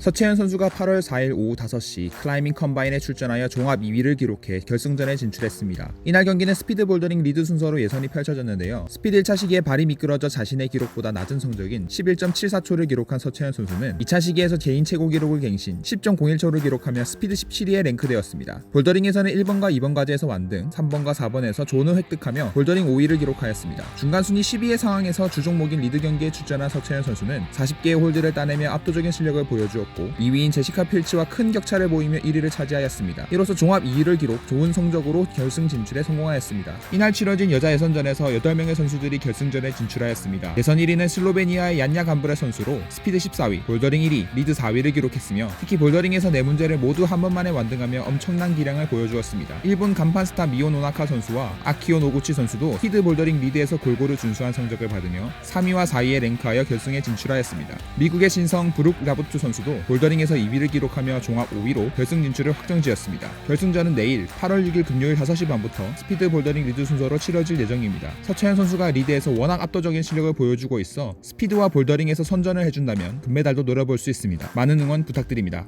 서채연 선수가 8월 4일 오후 5시 클라이밍 컴바인에 출전하여 종합 2위를 기록해 결승전에 진출했습니다. 이날 경기는 스피드 볼더링 리드 순서로 예선이 펼쳐졌는데요. 스피드 1차 시기에 발이 미끄러져 자신의 기록보다 낮은 성적인 11.74초를 기록한 서채연 선수는 2차 시기에서 개인 최고 기록을 갱신 10.01초를 기록하며 스피드 17위에 랭크되었습니다. 볼더링에서는 1번과 2번 과제에서 완등, 3번과 4번에서 존을 획득하며 볼더링 5위를 기록하였습니다. 중간 순위 12의 상황에서 주 종목인 리드 경기에 출전한 서채연 선수는 40개의 홀드를 따내며 압도적인 실력을 보여주었고 2위인 제시카 필치와 큰 격차를 보이며 1위를 차지하였습니다. 이로써 종합 2위를 기록, 좋은 성적으로 결승 진출에 성공하였습니다. 이날 치러진 여자 예선전에서 8명의 선수들이 결승전에 진출하였습니다. 예선 1위는 슬로베니아의 얀야 감브레 선수로 스피드 14위, 볼더링 1위, 리드 4위를 기록했으며 특히 볼더링에서 네 문제를 모두 한 번만에 완등하며 엄청난 기량을 보여주었습니다. 일본 간판 스타 미오 노나카 선수와 아키오 노구치 선수도 히드 볼더링 리드에서 골고루 준수한 성적을 받으며 3위와 4위에 랭크하여 결승에 진출하였습니다. 미국의 신성 브룩 라보트 선수도 볼더링에서 2위를 기록하며 종합 5위로 결승 진출을 확정지었습니다. 결승전은 내일 8월 6일 금요일 5시 반부터 스피드 볼더링 리드 순서로 치러질 예정입니다. 서채연 선수가 리드에서 워낙 압도적인 실력을 보여주고 있어 스피드와 볼더링에서 선전을 해준다면 금메달도 노려볼 수 있습니다. 많은 응원 부탁드립니다.